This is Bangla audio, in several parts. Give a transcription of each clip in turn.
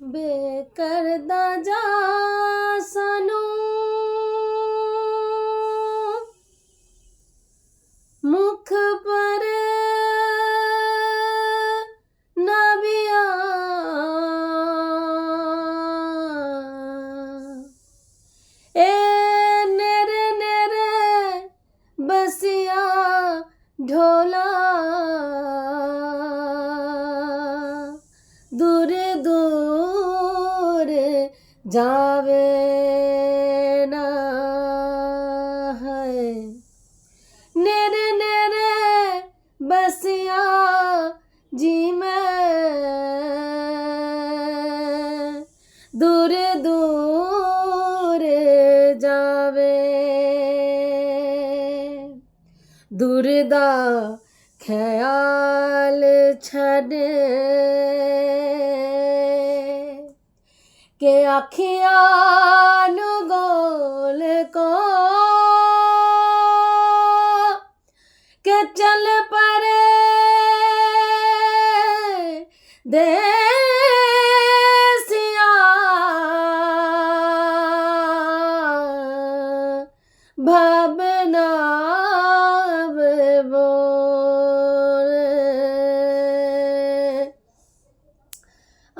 ਬੇਕਰਦਾ ਜਾ ਸਾਨੂੰ ਜਾਵੇ ਨਾ ਹੈ ਨੇਰੇ ਨੇਰੇ ਬਸਿਆ ਜੀ ਮੈਂ ਦੂਰ ਦੂਰ ਜਾਵੇ। ਦੂਰ ਦਾ ਖਿਆਲ ਛੱਡ। ਕਿ ਅੱਖੀਆਂ ਨੂੰ ਗੋਲ ਕੋ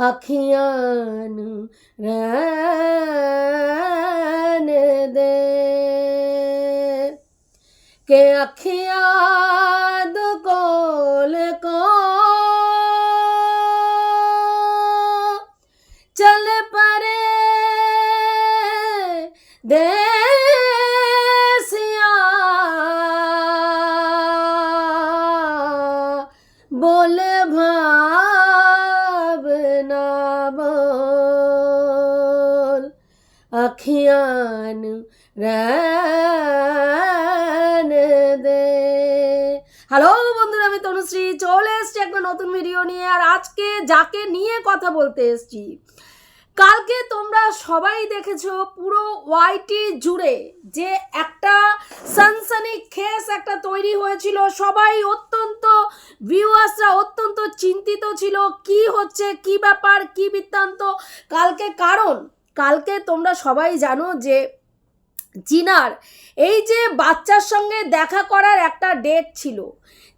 ਅੱਖੀਆਂ ਨੂੰ ਰਹਿਣ ਦੇ। ਕਿ ਅੱਖੀਆਂ ਦੋ ਕੋਲ ਕੋ রান দে। হ্যালো বন্ধুরা, আমি তনুশ্রী। চলে এসছি একটা নতুন ভিডিও নিয়ে। আর আজকে যাকে নিয়ে কথা বলতে এসছি, কালকে তোমরা সবাই দেখেছ পুরো ওয়াইটি জুড়ে যে একটা সানসানি খেস একটা তৈরি হয়েছিল। সবাই অত্যন্ত ভিউয়ার্সরা অত্যন্ত চিন্তিত ছিল, কি হচ্ছে, কি ব্যাপার, কি বৃত্তান্ত, কালকে কারণ? কালকে তোমরা সবাই জানো যে চিনার এই যে বাচ্চার সঙ্গে দেখা করার একটা ডেট ছিল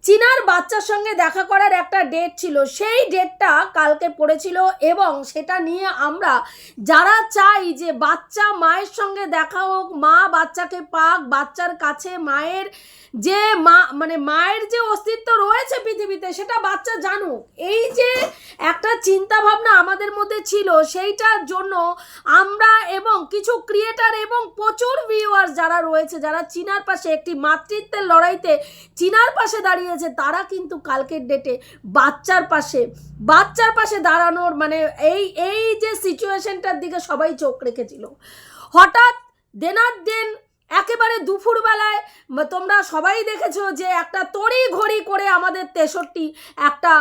চিনার বাচ্চার সঙ্গে দেখা করার একটা ডেট ছিল। সেই ডেটটা কালকে পড়েছিল এবং সেটা নিয়ে আমরা যারা চাই যে বাচ্চা মায়ের সঙ্গে দেখা হোক, মা বাচ্চাকে পাক, বাচ্চার কাছে মায়ের যে মা মানে মায়ের যে অস্তিত্ব রয়েছে পৃথিবীতে, সেটা বাচ্চা জানুক। এই যে একটা চিন্তা ভাবনা আমাদের মধ্যে ছিল, সেইটার জন্য আমরা এবং কিছু ক্রিয়েটার এবং প্রচুর ভিউয়ার্স যারা রয়েছে, যারা চীনার পাশে একটি মাতৃত্বের লড়াইতে চীনার পাশে দাঁড়িয়েছে তারা কিন্তু কালকের ডেটে বাচ্চার পাশে বাচ্চার পাশে দাঁড়ানোর মানে এই এই যে সিচুয়েশনটার দিকে সবাই চোখ রেখেছিল। হঠাৎ দেনার দেন একেবারে দুপুরবেলায় তোমরা সবাই দেখেছ যে একটা তড়ি ঘড়ি করে আমাদের তেষট্টি একটা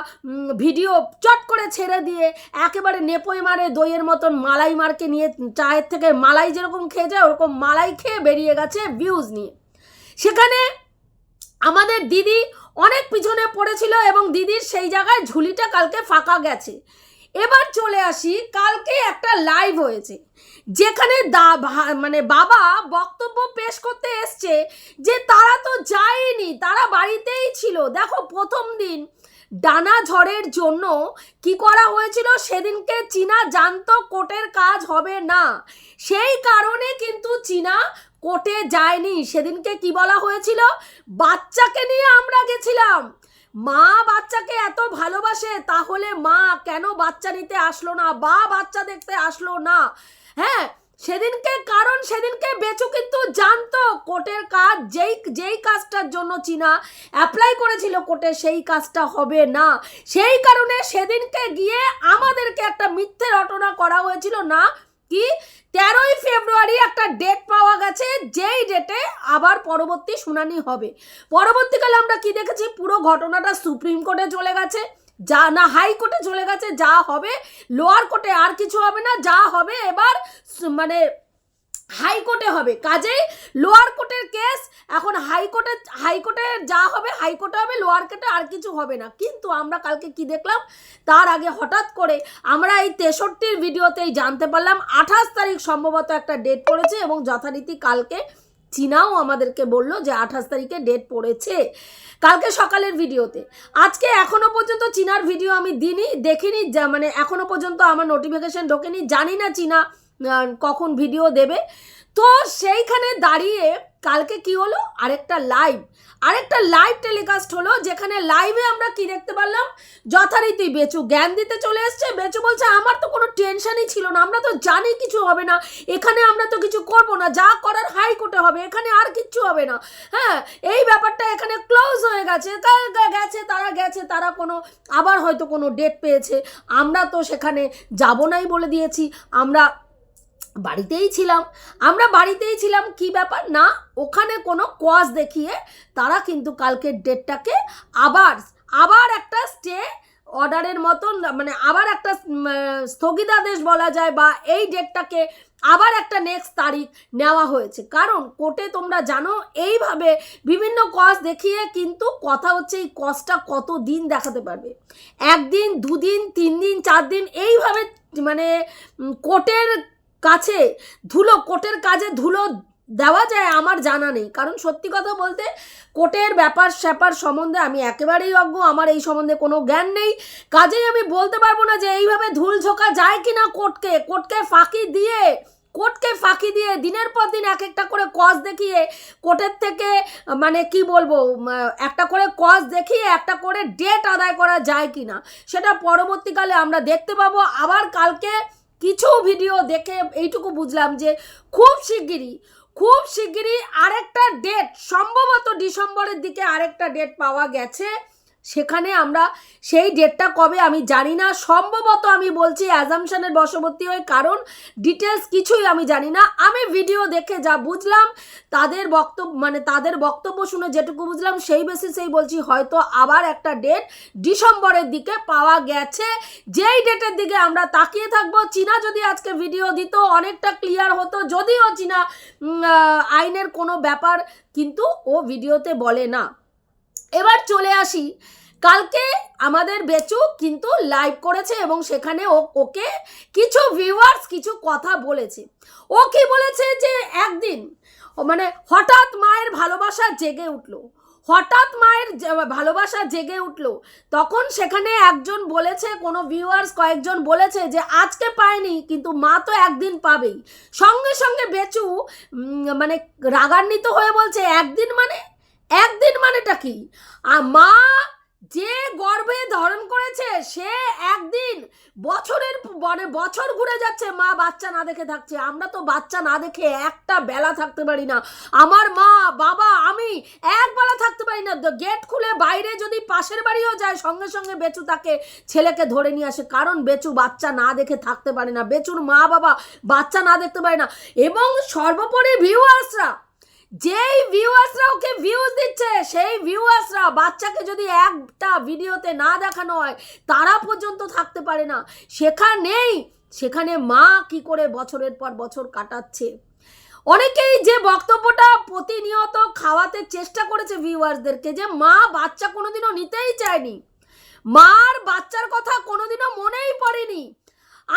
ভিডিও চট করে ছেড়ে দিয়ে একেবারে নেপই মারে দইয়ের মতন মালাই মারকে নিয়ে চায়ের থেকে মালাই যেরকম খেয়ে যায়, ওরকম মালাই খেয়ে বেরিয়ে গেছে ভিউজ নিয়ে। সেখানে আমাদের দিদি অনেক পিছনে পড়েছিল এবং দিদির সেই জায়গায় ঝুলিটা কালকে ফাঁকা গেছে। এবার চলে আসি, কালকে একটা লাইভ হয়েছে, যেখানে দা মানে বাবা বক্তব্য পেশ করতে এসছে যে তারা তো যায়নি, তারা বাড়িতেই ছিল। দেখো প্রথম দিন ডানা ঝড়ের জন্য কি করা হয়েছিল? সেদিনকে চীনা জানতো কোর্টের কাজ হবে না। সেই কারণে কিন্তু চীনা কোর্টে যায়নি। সেদিনকে কি বলা হয়েছিল? বাচ্চাকে নিয়ে আমরা গেছিলাম। মা বাচ্চাকে এত ভালোবাসে, তাহলে মা কেন বাচ্চা নিতে আসলো না? বা বাচ্চা দেখতে আসলো না? হ্যাঁ সেদিনকে কারণ সেদিনকে বেচু কিন্তু জানতো কোর্টের কাজ, যেই যেই কাজটার জন্য চীনা অ্যাপ্লাই করেছিল কোর্টে সেই কাজটা হবে না। সেই কারণে সেদিনকে গিয়ে আমাদেরকে একটা মিথ্যে রটনা করা হয়েছিল না কি? তেরোই ফেব্রুয়ারি একটা ডেট পাওয়া গেছে, যেই ডেটে আবার পরবর্তী শুনানি হবে। পরবর্তীকালে আমরা কি দেখেছি? পুরো ঘটনাটা সুপ্রিম কোর্টে চলে গেছে। যা না হাইকোর্টে চলে গেছে, যা হবে লোয়ার কোর্টে আর কিছু হবে না, যা হবে এবার মানে হাইকোর্টে হবে। কাজেই লোয়ার কোর্টের কেস এখন হাইকোর্টে হাইকোর্টে যা হবে হাইকোর্টে হবে লোয়ার কোর্টে আর কিছু হবে না। কিন্তু আমরা কালকে কি দেখলাম? তার আগে হঠাৎ করে আমরা এই তেষট্টির ভিডিওতেই জানতে পারলাম, আঠাশ তারিখ সম্ভবত একটা ডেট পড়েছে এবং যথারীতি কালকে চীনাও আমাদেরকে বলল যে আঠাশ তারিখে ডেট পড়েছে কালকে সকালের ভিডিওতে। আজকে এখনও পর্যন্ত চীনার ভিডিও আমি দিনই দেখিনি, যা মানে এখনও পর্যন্ত আমার নোটিফিকেশান ঢোকেনি। জানি না চীনা কখন ভিডিও দেবে। তো সেইখানে দাঁড়িয়ে কালকে কি হলো? আরেকটা লাইভ আরেকটা লাইভ টেলিকাস্ট হলো, যেখানে লাইভে আমরা কি দেখতে পারলাম? যথারীতি বেচু জ্ঞান দিতে চলে এসছে। বেচু বলছে, আমার তো কোনো টেনশনই ছিল না, আমরা তো জানি কিছু হবে না, এখানে আমরা তো কিছু করব না, যা করার হাইকোর্টে হবে, এখানে আর কিচ্ছু হবে না। হ্যাঁ এই ব্যাপারটা এখানে ক্লোজ হয়ে গেছে। গেছে, তারা গেছে, তারা কোনো, আবার হয়তো কোনো ডেট পেয়েছে। আমরা তো সেখানে যাব নাই বলে দিয়েছি। আমরা বাড়িতেই ছিলাম। আমরা বাড়িতেই ছিলাম, কি ব্যাপার? না, ওখানে কোনো কজ দেখিয়ে তারা কিন্তু কালকের ডেটটাকে আবার আবার একটা স্টে অর্ডারের মতন মানে আবার একটা স্থগিতাদেশ বলা যায় বা এই ডেটটাকে আবার একটা নেক্সট তারিখ নেওয়া হয়েছে। কারণ কোর্টে তোমরা জানো, এইভাবে বিভিন্ন কজ দেখিয়ে কিন্তু কথা হচ্ছে এই কজটা কত দিন দেখাতে পারবে। একদিন, দুদিন তিন দিন চার দিন এইভাবে মানে কোর্টের কাছে ধুলো কোর্টের কাজে ধুলো দেওয়া যায় আমার জানা নেই। কারণ সত্যি কথা বলতে কোর্টের ব্যাপার স্যাপার সম্বন্ধে আমি একেবারেই অজ্ঞ, আমার এই সম্বন্ধে কোনো জ্ঞান নেই। কাজেই আমি বলতে পারব না যে এইভাবে ধুল ঝোঁকা যায় কি না কোর্টকে কোর্টকে ফাঁকি দিয়ে কোর্টকে ফাঁকি দিয়ে দিনের পর দিন এক একটা করে কজ দেখিয়ে কোর্টের থেকে মানে কি বলব একটা করে কজ দেখিয়ে, একটা করে ডেট আদায় করা যায় কি না সেটা পরবর্তীকালে আমরা দেখতে পাবো। আবার কালকে কিছু ভিডিও দেখে এইটুকু বুঝলাম যে খুব শিগগিরই খুব শিগগিরই আরেকটা ডেট সম্ভবত ডিসেম্বরের দিকে আরেকটা ডেট পাওয়া গেছে। সেখানে আমরা সেই ডেটটা কবে আমি জানি না। সম্ভবত আমি বলছি অ্যাজামশনের বশবর্তী হয়ে, কারণ ডিটেলস কিছুই আমি জানি না। আমি ভিডিও দেখে যা বুঝলাম, তাদের বক্তব্য মানে তাদের বক্তব্য শুনে যেটুকু বুঝলাম, সেই বেসিসেই বলছি হয়তো আবার একটা ডেট ডিসেম্বরের দিকে পাওয়া গেছে। যেই ডেটের দিকে আমরা তাকিয়ে থাকব, চীনা যদি আজকে ভিডিও দিত, অনেকটা ক্লিয়ার হতো। যদিও চীনা আইনের কোনো ব্যাপার, কিন্তু ও ভিডিওতে বলে না। এবার চলে আসি। কালকে আমাদের বেচু কিন্তু লাইভ করেছে এবং সেখানে ওকে কিছু ভিউয়ার্স কিছু কথা বলেছে। ও কি বলেছে যে একদিন মানে হঠাৎ মায়ের ভালোবাসা জেগে উঠল। হঠাৎ মায়ের ভালোবাসা জেগে উঠল। তখন সেখানে একজন বলেছে, কোনো ভিউয়ার্স কয়েকজন বলেছে যে আজকে পায়নি কিন্তু মা তো একদিন পাবেই। সঙ্গে সঙ্গে বেচু মানে রাগান্বিত হয়ে বলছে, একদিন মানে একদিন মানেটা কি? মা যে গর্ভে ধারণ করেছে, সে একদিন বছরের মানে বছর ঘুরে যাচ্ছে, মা বাচ্চা না দেখে থাকছে। আমরা তো বাচ্চা না দেখে একটা বেলা থাকতে পারি না। আমার মা, বাবা, আমি এক বেলা থাকতে পারি না। গেট খুলে বাইরে যদি পাশের বাড়িও যায়, সঙ্গে সঙ্গে বেচু তাকে, ছেলেকে ধরে নিয়ে আসে। কারণ বেচু বাচ্চা না দেখে থাকতে পারে না। বেচুর মা বাবা বাচ্চা না দেখতে পারে না। এবং সর্বোপরি ভিউয়ার্সরা যেই ভিউয়ার্সরা ওকে ভিউজ দিচ্ছে, সেই ভিউয়ার্সরা বাচ্চাকে যদি একটা ভিডিওতে না দেখানো হয়, তারা পর্যন্ত থাকতে পারে না। সেখানেই, সেখানে মা কি করে বছরের পর বছর কাটাচ্ছে? অনেকেই যে বক্তব্যটা প্রতিনিয়ত খাওয়াতে চেষ্টা করেছে ভিউয়ার্সদেরকে যে মা বাচ্চা কোনোদিনও নিতেই চায়নি। মার বাচ্চার কথা কোনোদিনও মনেই পড়েনি।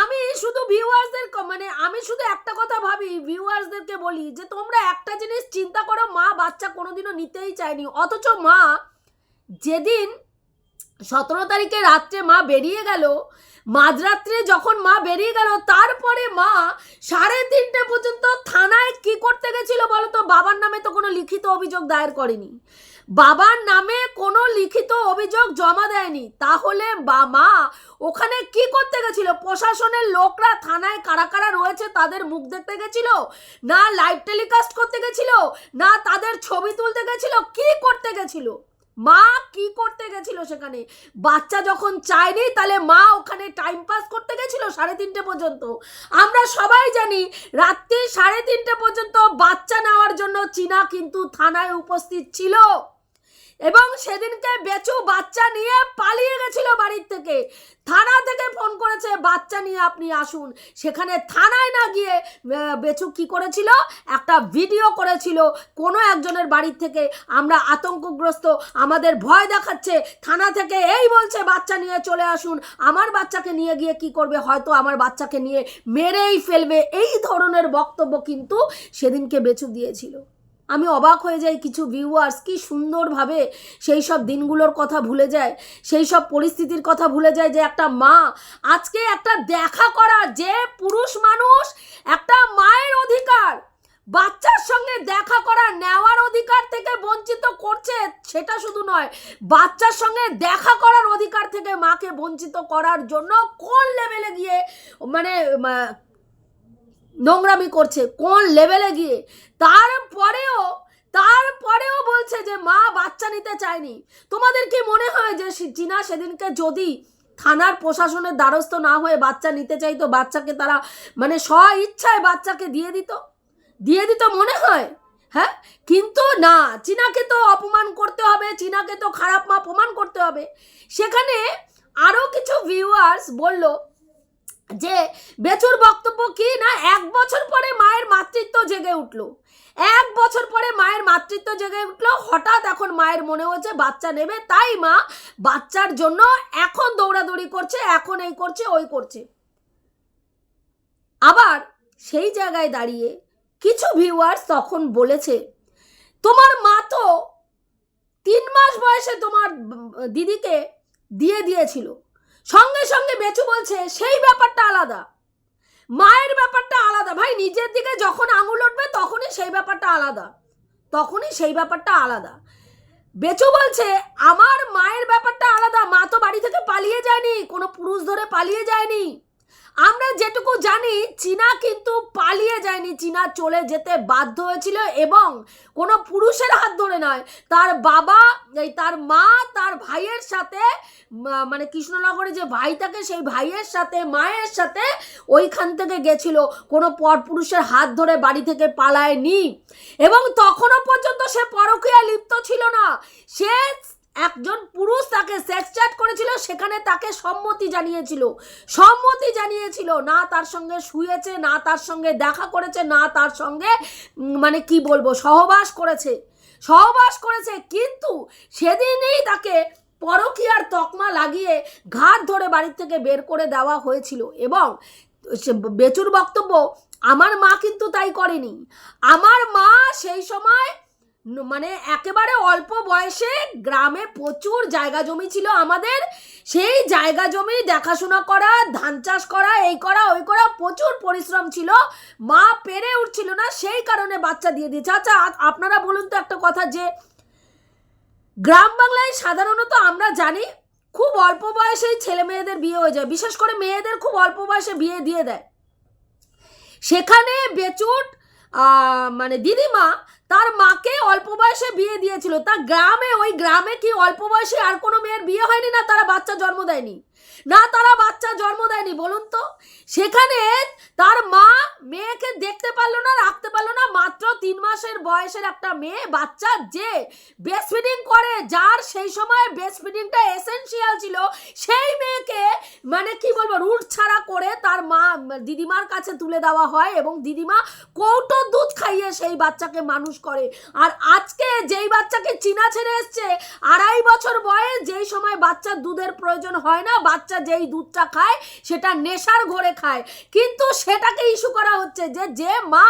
আমি শুধু ভিউয়ার্সদের মানে আমি শুধু একটা কথা ভাবি ভিউয়ার্সদেরকে বলি যে তোমরা একটা জিনিস চিন্তা করো, মা বাচ্চা কোনোদিনও নিতেই চায়নি। অথচ মা যেদিন সতেরো তারিখে রাত্রে মা বেরিয়ে গেল, মাঝরাত্রে যখন মা বেরিয়ে গেল, তারপরে মা সাড়ে তিনটে পর্যন্ত থানায় কি করতে গেছিল বলো তো? বাবার নামে তো কোনো লিখিত অভিযোগ দায়ের করেনি। বাবার নামে কোনো লিখিত অভিযোগ জমা দেয়নি। তাহলে বা মা, ওখানে কি করতে গেছিল? প্রশাসনের লোকরা থানায় কারা কারা রয়েছে তাদের মুখ দেখতে গেছিল? না লাইভ টেলিকাস্ট করতে গেছিল? না তাদের ছবি তুলতে গেছিল? কি করতে গেছিল? মা কি করতে গেছিল সেখানে? বাচ্চা যখন চায়নি, তাহলে মা ওখানে টাইম পাস করতে গেছিল সাড়ে তিনটে পর্যন্ত? আমরা সবাই জানি রাত্রি সাড়ে তিনটে পর্যন্ত বাচ্চা নেওয়ার জন্য চীনা কিন্তু থানায় উপস্থিত ছিল। এবং সেদিনকে বেচু বাচ্চা নিয়ে পালিয়ে গেছিল বাড়ির থেকে। থানা থেকে ফোন করেছে, বাচ্চা নিয়ে আপনি আসুন। সেখানে থানায় না গিয়ে বেচু কি করেছিল? একটা ভিডিও করেছিল কোনো একজনের বাড়ির থেকে। আমরা আতঙ্কগ্রস্ত, আমাদের ভয় দেখাচ্ছে। থানা থেকে এই বলছে, বাচ্চা নিয়ে চলে আসুন। আমার বাচ্চাকে নিয়ে গিয়ে কি করবে? হয়তো আমার বাচ্চাকে নিয়ে মেরেই ফেলবে। এই ধরনের বক্তব্য কিন্তু সেদিনকে বেচু দিয়েছিল। আমি অবাক হয়ে যাই কিছু ভিউয়ার্স কি সুন্দরভাবে সেই সব দিনগুলোর কথা ভুলে যায়, সেই সব পরিস্থিতির কথা ভুলে যায় যে একটা মা আজকে একটা দেখা করা যে পুরুষ মানুষ একটা মায়ের অধিকার, বাচ্চার সঙ্গে দেখা করা নেওয়ার অধিকার থেকে বঞ্চিত করছে সেটা শুধু নয়, বাচ্চার সঙ্গে দেখা করার অধিকার থেকে মাকে বঞ্চিত করার জন্য কোন লেভেলে গিয়ে মানে নোংরামি করছে, কোন লেভেলে গিয়ে? তারপরেও তারপরেও বলছে যে, মা, বাচ্চা নিতে চায়নি তোমাদের কি মনে হয় যে চীনা সেদিনকে যদি থানার প্রশাসনের দ্বারস্থ না হয়ে বাচ্চা নিতে চাইতো, বাচ্চাকে তারা মানে স্ব ইচ্ছায় বাচ্চাকে দিয়ে দিত? দিয়ে দিত মনে হয়? হ্যাঁ? কিন্তু না, চীনাকে তো অপমান করতে হবে, চীনাকে তো খারাপ মা প্রমাণ করতে হবে। সেখানে আরও কিছু ভিউয়ার্স বলল যে বেচুর বক্তব্য কি না এক বছর পরে মায়ের মাতৃত্ব জেগে উঠল। এক বছর পরে মায়ের মাতৃত্ব জেগে উঠল, হঠাৎ এখন মায়ের মনে হচ্ছে বাচ্চা নেবে, তাই মা বাচ্চার জন্য এখন দৌড়াদৌড়ি করছে, এখন এই করছে, ওই করছে। আবার সেই জায়গায় দাঁড়িয়ে কিছু ভিউয়ার্স তখন বলেছে, তোমার মা তো তিন মাস বয়সে তোমার দিদিকে দিয়ে দিয়েছিল। সঙ্গে সঙ্গে বেঁচু বলছে, সেই ব্যাপারটা আলাদা। মায়ের ব্যাপারটা আলাদা। ভাই, নিজের দিকে যখন আঙুল উঠবে, তখনই সেই ব্যাপারটা আলাদা। তখনই সেই ব্যাপারটা আলাদা। বেচু বলছে, আমার মায়ের ব্যাপারটা আলাদা। মা তো বাড়ি থেকে পালিয়ে যায়নি। কোনো পুরুষ ধরে পালিয়ে যায়নি। আমরা যেটুকু জানি, চীনা কিন্তু পালিয়ে যায়নি। চীনা চলে যেতে বাধ্য হয়েছিল এবং কোনো পুরুষের হাত ধরে নয়। তার বাবা, এই তার মা, তার ভাইয়ের সাথে মানে কৃষ্ণনগরে যে ভাই থাকে, সেই ভাইয়ের সাথে, মায়ের সাথে ওইখান থেকে গেছিল। কোনো পর পুরুষের হাত ধরে বাড়ি থেকে পালায়নি। এবং তখনও পর্যন্ত সে পরকীয়া লিপ্ত ছিল না। সে একজন পুরুষ তাকে সেক্স চ্যাট করেছিল, সেখানে তাকে সম্মতি জানিয়েছিল। সম্মতি জানিয়েছিল, না তার সঙ্গে শুয়েছে, না তার সঙ্গে দেখা করেছে, না তার সঙ্গে মানে কি বলব, সহবাস করেছে। সহবাস করেছে, কিন্তু সেদিনই তাকে পরকীয়ার তকমা লাগিয়ে ঘাট ধরে বাড়ির থেকে বের করে দেওয়া হয়েছিল এবং বেচুর বক্তব্য, আমার মা কিন্তু তাই করেনি। আমার মা সেই সময় মানে একেবারে অল্প বয়সে গ্রামে প্রচুর জায়গা জমি ছিল আমাদের। সেই জায়গা জমি দেখাশোনা করা, ধান চাষ করা, এই করা, ওই করা প্রচুর পরিশ্রম ছিল। মা পেরে উঠছিল না, সেই কারণে বাচ্চা দিয়ে দিয়েছে। আচ্ছা আপনারা বলুন তো একটা কথা যে, গ্রাম বাংলায় সাধারণত আমরা জানি খুব অল্প বয়সেই ছেলে মেয়েদের বিয়ে হয়ে যায়। বিশেষ করে মেয়েদের খুব অল্প বয়সে বিয়ে দিয়ে দেয়। সেখানে বেচুট মানে দিদিমা তার অল্প বয়সে বিয়ে দিয়েছিল। তা গ্রামে, ওই গ্রামে কি অল্প বয়সে আর কোনো মেয়ের বিয়ে হয়নি না তারা বাচ্চা জন্ম দেয়নি? না, তারা বাচ্চা জন্ম দেয়নি, বলুন তো। সেখানে তার মা মেয়েকে দেখতে পারল না, রাখতে পারল না, মাত্র তিন মাসের বয়সের একটা মেয়ে, বাচ্চা যে ব্রেস্ট ফিডিং করে, যার সেই সময় ব্রেস্ট ফিডিংটা এসেনশিয়াল ছিল, সেই মেয়েকে মানে কি বলব, রুট ছাড়া করে তার মা, দিদিমার কাছে তুলে দেওয়া হয় এবং দিদিমা কৌটো দুধ খাইয়ে সেই বাচ্চাকে মানুষ করে। আর আজকে যেই বাচ্চাকে চীনা ছেড়ে এসছে, আড়াই বছর বয়স, যেই সময় বাচ্চার দুধের প্রয়োজন হয় না, বাচ্চা যেই দুধটা খায়, সেটা নেশার ঘরে খায়। কিন্তু সেটাকে ইস্যু করা হচ্ছে যে যে মা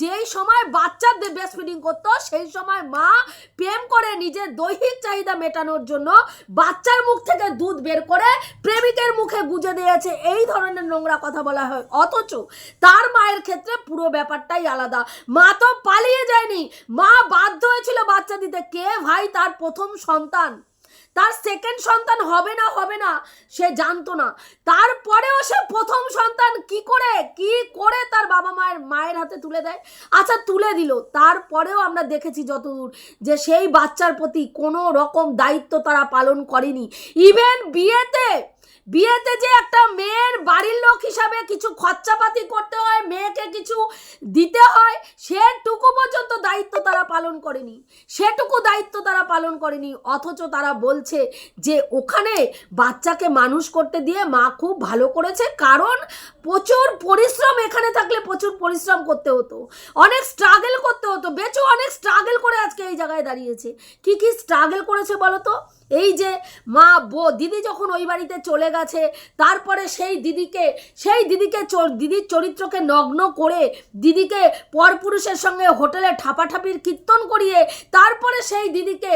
যেই সময় বাচ্চার ব্রেস্ট ফিডিং করতো, সেই সময় মা প্রেম করে নিজের দৈহিক চাহিদা মেটানোর জন্য বাচ্চার মুখ থেকে দুধ বের করে প্রেমিকের মুখে গুজে দিয়েছে। এই ধরনের নোংরা কথা বলা হয়। অথচ তার মায়ের ক্ষেত্রে পুরো ব্যাপারটাই আলাদা। মা তো পালিয়ে যায়নি। মা বাধ্য হয়েছিল বাচ্চা দিতে। কে ভাই তার প্রথম সন্তান? তার সেকেন্ড সন্তান হবে না হবে না, সে জানতো না। তারপরেও সে প্রথম সন্তান কি করে কি করে তার বাবা মায়ের মায়ের হাতে তুলে দেয়? আচ্ছা তুলে দিল। তারপরেও আমরা দেখেছি যতদূর যে সেই বাচ্চার প্রতি কোনো রকম দায়িত্ব তারা পালন করেনি। ইভেন বিয়েতে বিয়েতে যে একটা মেয়ের বাড়ির লোক হিসাবে কিছু খরচাপাতি করতে হয়, মেয়েকে কিছু দিতে হয় সেটুকু পর্যন্ত দায়িত্ব তারা পালন করেনি। সেটুকু দায়িত্ব তারা পালন করেনি। অথচ তারা বলছে যে ওখানে বাচ্চাকে মানুষ করতে দিয়ে মা খুব ভালো করেছে। কারণ প্রচুর পরিশ্রম এখানে থাকলে প্রচুর পরিশ্রম করতে হতো। অনেক স্ট্রাগল করতে হতো। বেচু অনেক স্ট্রাগল করে আজকে এই জায়গায় দাঁড়িয়েছে। কি কি স্ট্রাগল করেছে বলো তো? এই যে মা, বো, দিদি যখন ওই বাড়িতে চলে গেছে, তারপরে সেই দিদিকে সেই দিদিকে দিদির চরিত্রকে নগ্ন করে দিদিকে পরপুরুষের সঙ্গে হোটেলে ঠাপাঠাপির কীর্তন করিয়ে তারপরে সেই দিদিকে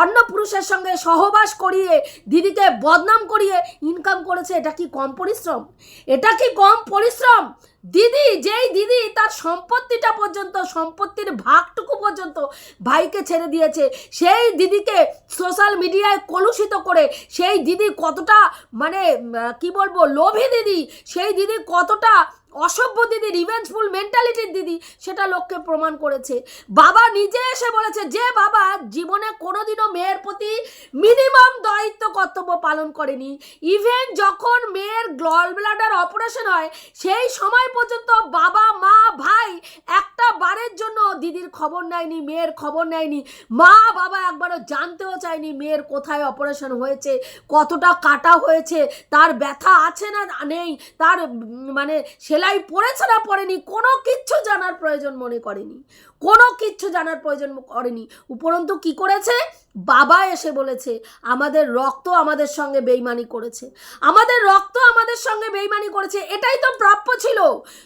অন্য পুরুষের সঙ্গে সহবাস করিয়ে দিদিকে বদনাম করিয়ে ইনকাম করেছে, এটা কি কম পরিশ্রম? এটা কি কম পরিশ্রম? দিদি, যেই দিদি তার সম্পত্তিটা পর্যন্ত, সম্পত্তির ভাগটুকু পর্যন্ত ভাইকে ছেড়ে দিয়েছে, সেই দিদিকে সোশ্যাল মিডিয়ায় কলুষিত করে, সেই দিদি কতটা মানে কি বলব, লোভী দিদি, সেই দিদি কতটা অসভ্য দিদি রিভেঞ্জফুল মেন্টালিটির দিদি, সেটা লোককে প্রমাণ করেছে। বাবা নিজে এসে বলেছে যে বাবা জীবনে কোনোদিনও মেয়ের প্রতি মিনিমাম দায়িত্ব, কর্তব্য পালন করেনি। ইভেন যখন মেয়ের গ্লল ব্লাডার অপারেশন হয়, সেই সময় পর্যন্ত বাবা, মা, ভাই একটা বারের জন্য দিদির খবর নেয়নি, মেয়ের খবর নেয়নি। মা, বাবা একবারও জানতেও চায়নি মেয়ের কোথায় অপারেশন হয়েছে, কতটা কাটা হয়েছে, তার ব্যথা আছে না নেই, তার মানে সেলাই পড়েছে না পড়েনি, কোনো কিচ্ছু জানার প্রয়োজন মনে করেনি। কোনো কিচ্ছু জানার প্রয়োজন করেনি। উপরন্তু কি করেছে? বাবা এসে বলেছে, আমাদের রক্ত আমাদের সঙ্গে বেইমানি করেছে। আমাদের রক্ত আমাদের সঙ্গে বেইমানি করেছে। এটাই তো প্রাপ্য ছিল।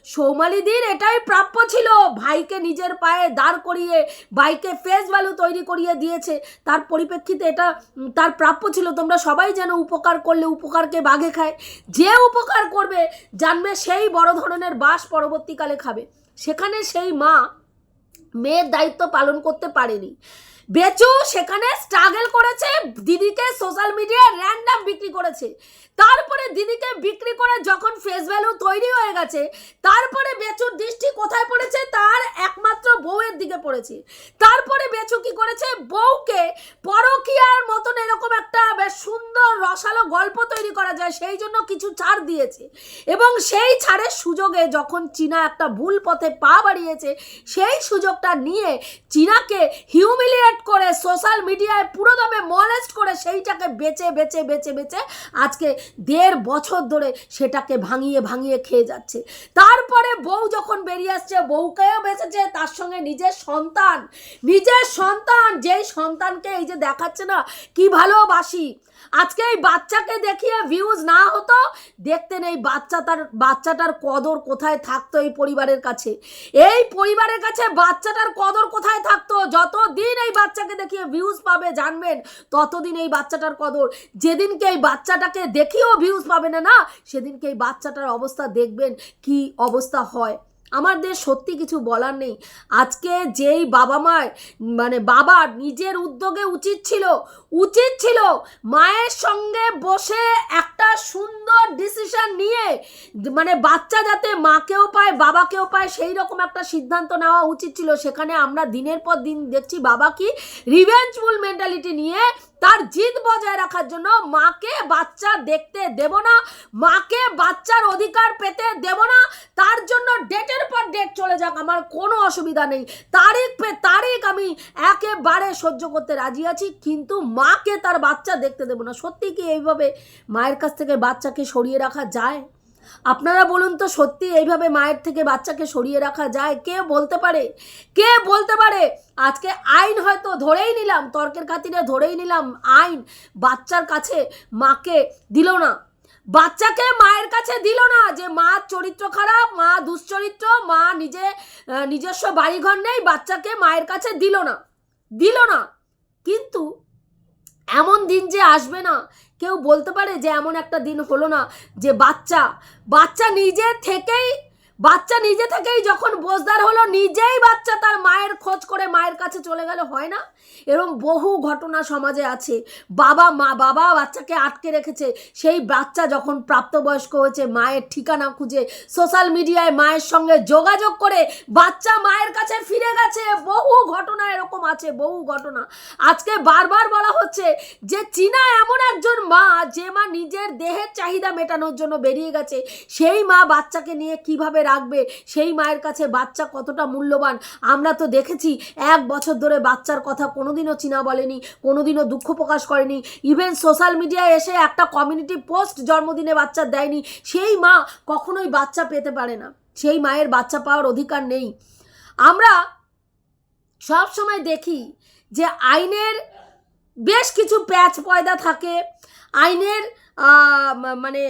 সৌমালিদির এটাই প্রাপ্য ছিল। ভাইকে নিজের পায়ে দাঁড় করিয়ে, ভাইকে ফেস ভ্যালু তৈরি করিয়ে দিয়েছে। তার পরিপ্রেক্ষিতে এটা তার প্রাপ্য ছিল। তোমরা সবাই যেন উপকার করলে, উপকারকে বাঘে খায়। যে উপকার করবে, জানবে সেই বড় ধরনের বাস পরবর্তীকালে খাবে। সেখানে সেই মা, মেয়ের দায়িত্ব পালন করতে পারেনি। বেচু সেখানে স্ট্রাগল করেছে দিদিকে সোশ্যাল মিডিয়ায় র্যান্ডাম বিক্রি করেছে। তারপরে দিদিকে বিক্রি করে যখন ফেস ভ্যালু তৈরি হয়ে গেছে, তারপরে বেচুর দৃষ্টি কোথায় পড়েছে? তার একমাত্র বউয়ের দিকে পড়েছে। তারপরে বেচু কি করেছে? বউকে পরকিয়ার মতন এরকম একটা বেশ সুন্দর রসালো গল্প তৈরি করা যায়, সেই জন্য কিছু ছাড় দিয়েছে। এবং সেই ছাড়ের সুযোগে যখন চীনা একটা ভুল পথে পা বাড়িয়েছে, সেই সুযোগটা নিয়ে চীনাকে হিউমিলিয়েট করে সোশ্যাল মিডিয়ায় পুরোদমে মলেস্ট করে সেইটাকে বেচে বেচে বেচে বেচে আজকে দেড় বছর ধরে সেটাকে ভাঙিয়ে ভাঙিয়ে খেয়ে যাচ্ছে। তারপরে বউ যখন বেরিয়ে আসছে, বউকেও বেঁচেছে, তার সঙ্গে নিজের সন্তান। নিজের সন্তান, যেই সন্তানকে এই যে দেখাচ্ছে না, কি ভালোবাসি? আজকে এই বাচ্চাকে দেখিয়ে ভিউজ না হতো দেখতেন এই বাচ্চা তার বাচ্চাটার কদর কোথায় থাকতো এই পরিবারের কাছে। এই পরিবারের কাছে বাচ্চাটার কদর কোথায় থাকতো? যতদিন এই বাচ্চাকে দেখিয়ে ভিউজ পাবে, জানবেন, ততদিন এই বাচ্চাটার কদর। যেদিনকে এই বাচ্চাটাকে দেখিয়েও ভিউজ পাবে না না, সেদিনকে এই বাচ্চাটার অবস্থা দেখবেন কি অবস্থা হয়। আমাদের সত্যি কিছু বলার নেই। আজকে যেই বাবা মার মানে বাবা নিজের উদ্যোগে উচিত ছিল উচিত ছিল মায়ের সঙ্গে বসে একটা সুন্দর ডিসিশন নিয়ে মানে বাচ্চা যাতে মাকেও পায়, বাবাকেও পায়, সেই রকম একটা সিদ্ধান্ত নেওয়া উচিত ছিল। সেখানে আমরা দিনের পর দিন দেখছি বাবা কি রিভেঞ্জফুল মেন্টালিটি নিয়ে তার জিদ বজায় রাখার জন্য মাকে বাচ্চা দেখতে দেব না, মাকে বাচ্চার অধিকার পেতে দেব না, তার জন্য ডেটের পর ডেট চলে যাক, আমার কোনো অসুবিধা নেই। তারিখ পে তারিখ আমি একেবারে সহ্য করতে রাজি আছি, কিন্তু মাকে তার বাচ্চা দেখতে দেব না। সত্যি কি এইভাবে মায়ের কাছ থেকে বাচ্চাকে সরিয়ে রাখা যায়? আপনারা বলুন তো, সত্যি এইভাবে মায়ের থেকে বাচ্চাকে সরিয়ে রাখা যায়? কে বলতে পারে? কে বলতে পারে? আজকে আইন হয়তো ধরেই নিলাম, তর্কের খাতিরে ধরেই নিলাম, আইন বাচ্চার কাছে মাকে দিল না। বাচ্চাকে মায়ের কাছে দিল না যে মার চরিত্র খারাপ, মা দুশ্চরিত্র, মা নিজে নিজস্ব বাড়িঘর নেই, বাচ্চাকে মায়ের কাছে দিল না। দিল না। কিন্তু এমন দিন যে আসবে না। কেউ বলতে পারে যে এমন একটা দিন হলো না যে বাচ্চা বাচ্চা নিজে থেকেই বাচ্চা নিজে থেকেই যখন বোঝদার হলো, নিজেই বাচ্চা তার মায়ের খোঁজ করে মায়ের কাছে চলে গেল, হয় না? এরকম বহু ঘটনা সমাজে আছে। বাবা, মা, বাবা বাচ্চাকে আটকে রেখেছে। সেই বাচ্চা যখন প্রাপ্তবয়স্ক হয়েছে, মায়ের ঠিকানা খুঁজে সোশ্যাল মিডিয়ায় মায়ের সঙ্গে যোগাযোগ করে বাচ্চা মায়ের কাছে ফিরে গেছে। বহু ঘটনা এরকম আছে, বহু ঘটনা। আজকে বারবার বলা হচ্ছে যে, চীনা এমন একজন মা, যে মা নিজের দেহের চাহিদা মেটানোর জন্য বেরিয়ে গেছে। সেই মা বাচ্চাকে নিয়ে কীভাবে রাখবে? সেই মায়ের কাছে বাচ্চা কতটা মূল্যবান? আমরা তো দেখেছি এক বছর ধরে বাচ্চার কথা কোনোদিনও চীনা বলেনি, কোনোদিনও দুঃখ প্রকাশ করেনি। ইভেন সোশ্যাল মিডিয়ায় এসে একটা কমিউনিটি পোস্ট জন্মদিনে বাচ্চা দেয়নি। সেই মা কখনোই বাচ্চা পেতে পারে না। সেই মায়ের বাচ্চা পাওয়ার অধিকার নেই। আমরা সব সময় দেখি যে আইনের বেশ কিছু প্যাচ পয়দা থাকে। আইনের মানে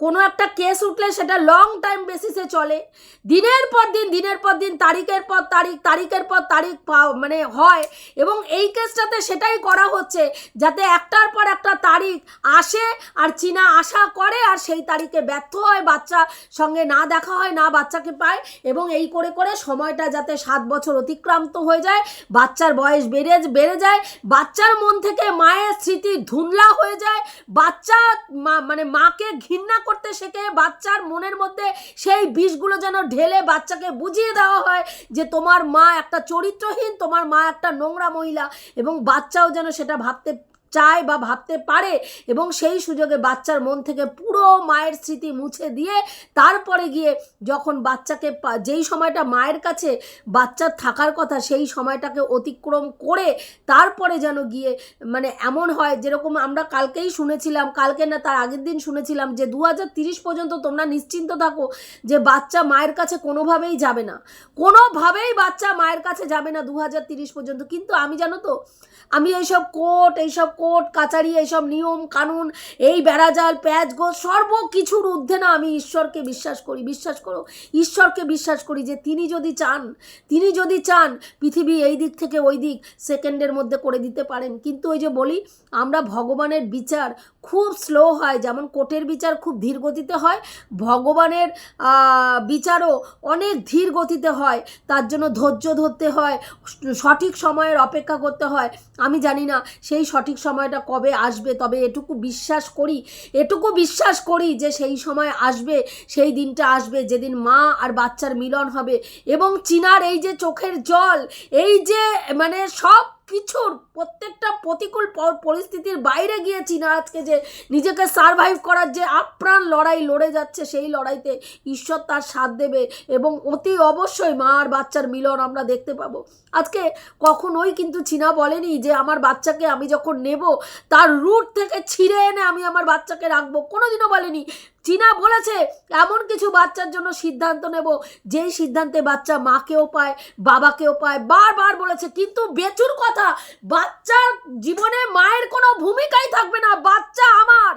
কোনো একটা কেস উঠলে সেটা লং টাইম বেসিসে চলে। দিনের পর দিন, দিনের পর দিন, তারিখের পর তারিখ, তারিখের পর তারিখ মানে হয়। এবং এই কেসটাতে সেটাই করা হচ্ছে যাতে একটার পর একটা তারিখ আসে আর চীনা আশা করে আর সেই তারিখে ব্যর্থ হয়, বাচ্চা সঙ্গে না দেখা হয়, না বাচ্চাকে পায়। এবং এই করে করে সময়টা যাতে সাত বছর অতিক্রান্ত হয়ে যায়, বাচ্চার বয়স বেড়ে বেড়ে যায়, বাচ্চার মন থেকে মায়ের স্মৃতি ধুনলা হয়ে যায়, বাচ্চা মানে মাকে ঘৃণা করতে শেখে, বাচ্চার মনের মধ্যে সেই বিষগুলো যেন ঢেলে বাচ্চাকে বুঝিয়ে দেওয়া হয় যে তোমার মা একটা চরিত্রহীন, তোমার মা একটা নোংরা মহিলা এবং বাচ্চাও যেন সেটা ভাবতে চায় বা ভাবতে পারে এবং সেই সুযোগে বাচ্চার মন থেকে পুরো মায়ের স্মৃতি মুছে দিয়ে তারপরে গিয়ে যখন বাচ্চাকে যেই সময়টা মায়ের কাছে বাচ্চার থাকার কথা সেই সময়টাকে অতিক্রম করে তারপরে যেন গিয়ে মানে এমন হয় যেরকম আমরা কালকেই শুনেছিলাম, কালকে না তার আগের দিন শুনেছিলাম যে দু পর্যন্ত তোমরা নিশ্চিন্ত থাকো যে বাচ্চা মায়ের কাছে কোনোভাবেই যাবে না। কোনোভাবেই বাচ্চা মায়ের কাছে যাবে না দু পর্যন্ত। কিন্তু আমি জানো তো, আমি এইসব কোর্ট এইসব কোর্ট কাচারি, এইসব নিয়ম, কানুন, এই বেড়াজাল, প্যাচ গো সর্ব কিছুর ঊর্ধ্বে না আমি ঈশ্বরকে বিশ্বাস করি। বিশ্বাস করো, ঈশ্বরকে বিশ্বাস করি যে তিনি যদি চান, তিনি যদি চান, পৃথিবী এই দিক থেকে ওই দিক সেকেন্ডের মধ্যে করে দিতে পারেন। কিন্তু ওই যে বলি, আমরা ভগবানের বিচার খুব স্লো হয়, যেমন কোর্টের বিচার খুব ধীর গতিতে হয়, ভগবানের বিচারও অনেক ধীর গতিতে হয়, তার জন্য ধৈর্য ধরতে হয়, সঠিক সময়ের অপেক্ষা করতে হয়। আমি জানি না সেই সঠিক সময়টা কবে আসবে, তবে এটুকু বিশ্বাস করি, এটুকু বিশ্বাস করি যে সেই সময় আসবে, সেই দিনটা আসবে, যেদিন মা আর বাচ্চার মিলন হবে এবং চিনার এই যে চোখের জল, এই যে মানে সব কিছুর প্রত্যেকটা প্রতিকূল পরিস্থিতির বাইরে গিয়ে চীনা আজকে যে নিজেকে সারভাইভ করার যে আপ্রাণ লড়াই লড়ে যাচ্ছে, সেই লড়াইতে ঈশ্বর তার সাথ দেবে এবং অতি অবশ্যই মা আর বাচ্চার মিলন আমরা দেখতে পাবো। আজকে কখনোই কিন্তু চীনা বলেনি যে আমার বাচ্চাকে আমি যখন নেব, তার রুট থেকে ছিঁড়ে এনে আমি আমার বাচ্চাকে রাখব। কোনোদিনও বলেনি। চীনা বলেছে, এমন কিছু বাচ্চার জন্য সিদ্ধান্ত নেব, যেই সিদ্ধান্তে বাচ্চা মাকেও পায়, বাবাকেও পায়। বারবার বলেছে, কিন্তু বেচুর কথা, বাচ্চার জীবনে মায়ের কোনো ভূমিকাই থাকবে না। বাচ্চা আমার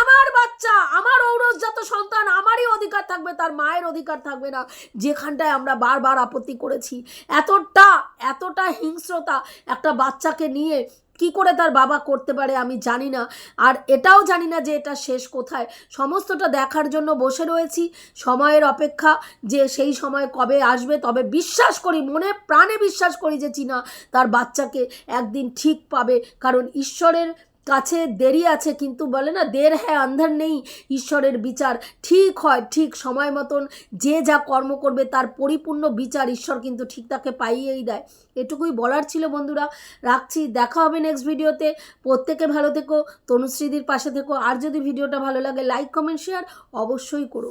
আমার বাচ্চা, আমার ঔরসজাত সন্তান, আমারই অধিকার থাকবে, তার মায়ের অধিকার থাকবে না। যেখানটায় আমরা বারবার আপত্তি করেছি। এতটা এতটা হিংস্রতা একটা বাচ্চাকে নিয়ে কি করে তার বাবা করতে পারে আমি জানি না। আর এটাও জানি না যে এটা শেষ কোথায়। সমস্তটা দেখার জন্য বসে রয়েছি। সময়ের অপেক্ষা যে সেই সময় কবে আসবে, তবে বিশ্বাস করি, মনে প্রাণে বিশ্বাস করি যে চীনা তার বাচ্চাকে একদিন ঠিক পাবে। কারণ ঈশ্বরের কাছে দেরি আছে, কিন্তু বলে না, দের হ্যাঁ আন্ধার নেই, ঈশ্বরের বিচার। ঠিক হয়, ঠিক সময় মতন যে যা কর্ম করবে, তার পরিপূর্ণ বিচার ঈশ্বর কিন্তু ঠিক তাকে পাইয়েই দেয়। এটুকুই বলার ছিল বন্ধুরা। রাখছি, দেখা হবে নেক্সট ভিডিওতে প্রত্যেকে ভালো থেকো, তনুশ্রীদির পাশে থেকো। আর যদি ভিডিওটা ভালো লাগে লাইক কমেন্ট শেয়ার অবশ্যই করো।